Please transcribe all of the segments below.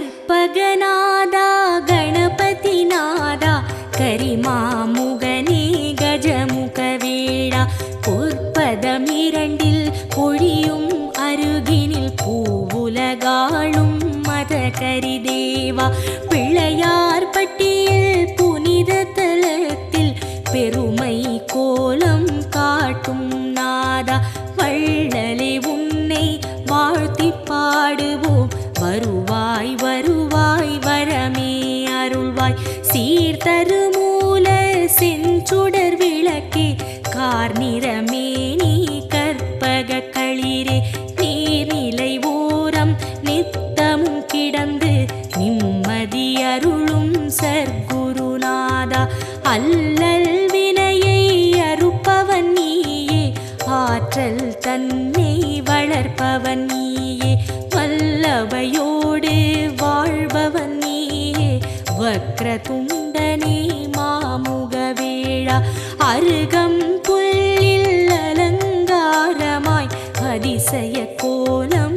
கற்பகநாதா கணபதிநாதா கரிமாமுகனே கஜமுகவேடா பொற்பதமிரண்டில் பொழியும் அருகினில் பூவுலகாளும் மத கரிதேவா பிள்ளையா தருமூல செஞ்சுடர் விளக்கே கார்நிறமே நீ கற்பக களிரே நீர்நிலை ஓரம் நித்தமும் கிடந்து நிம்மதி அருளும் சர்க்குருநாதா. அல்லல் வினையை அறுப்பவன் நீயே ஆற்றல் தன்னை வளர்ப்பவன் நீயே வல்லவையோடு வாழ்பவன் நீயே வக்ரதுண்டனே அருகம் புல்லில் அலங்காரமாய் அதிசய கோலம்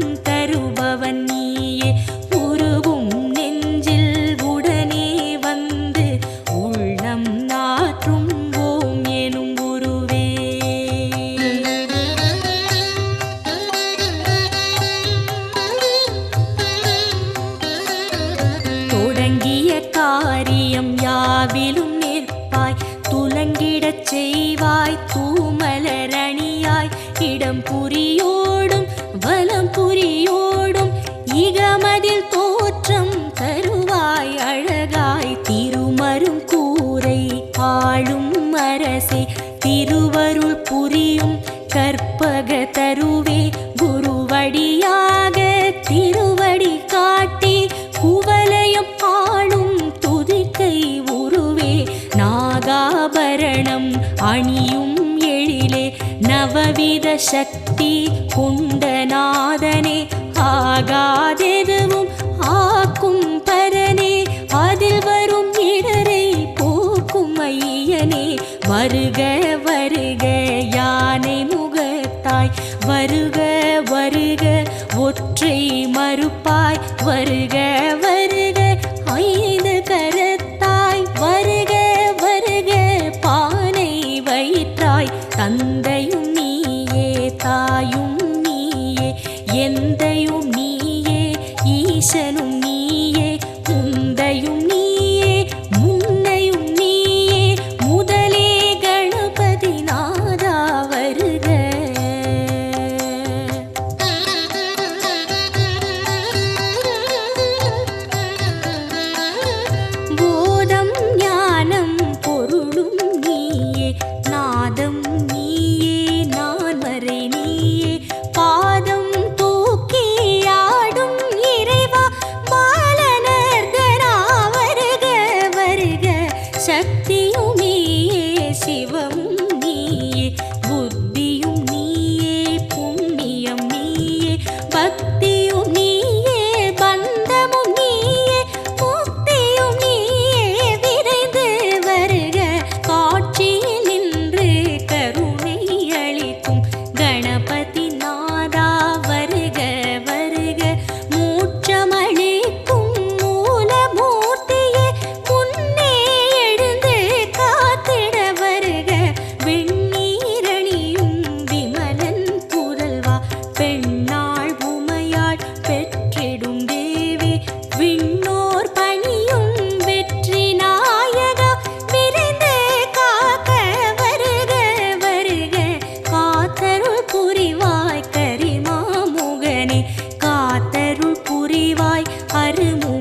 அரசே திருவருள் புரியும் கற்பக தருவே குருவடியாக திருவடி காட்டி குவலயம் ஆளும் துதிக்கை உருவே நாகாபரணம் அணியும் எழிலே நவவித சக்தி குண்டநாதனே ஆகாதெதுவும் ஆக்கும் பரனே அதில் வரும் இடரை போக்கும் ஐயனே வருக வருக யானை முகத்தாய். வருக வருக ஒற்றை மறுப்பாய். வருக ശക്തിയോ புரிவாய் அருமு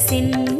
சின்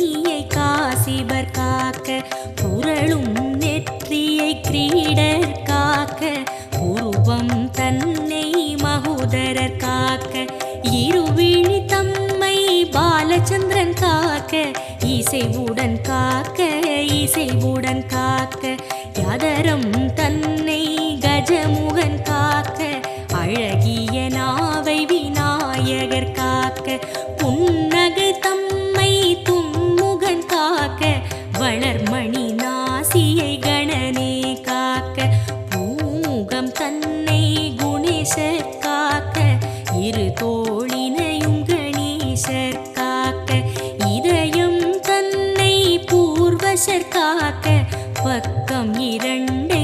இரண்டை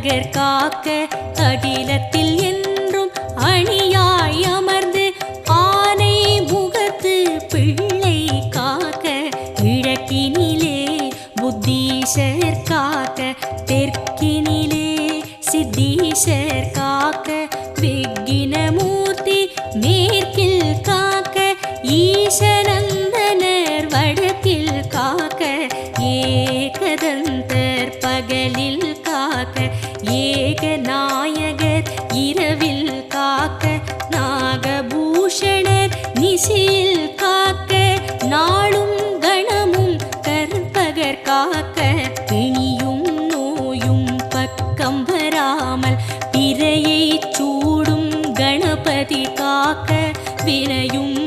உலகர் காக்க அகிலத்தில் என்றும் அணியாய் அமர்ந்து ஆனை முகத்து பிள்ளை காக்க கிழக்கினிலே புத்தீஷர் காக்க தெற்கினிலே சித்தீஷர் காக்க விரையும்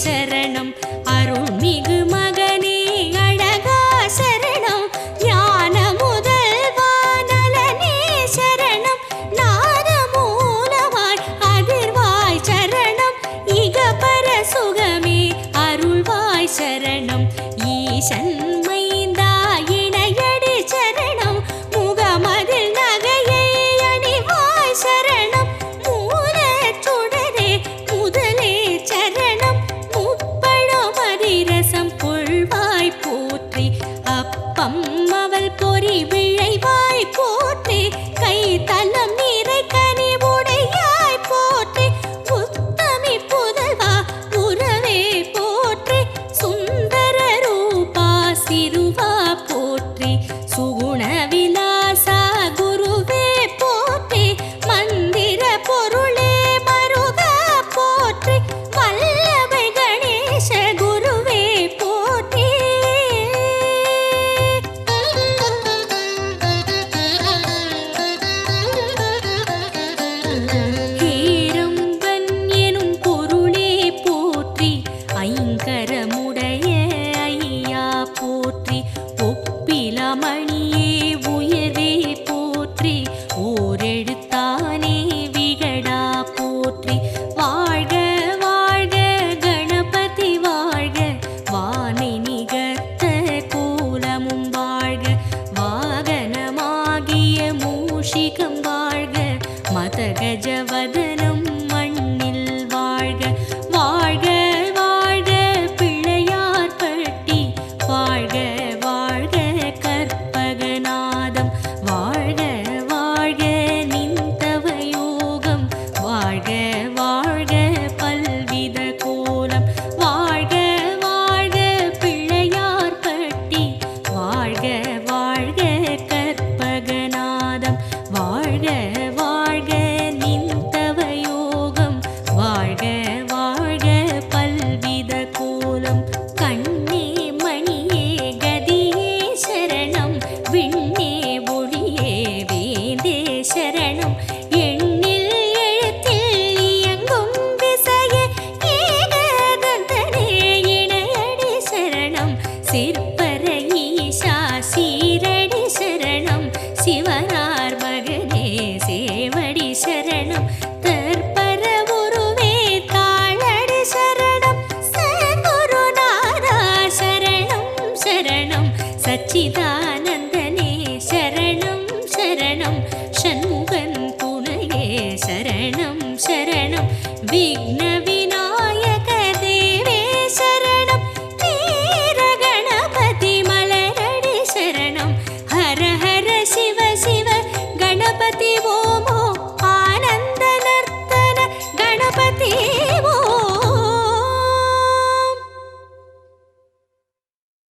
se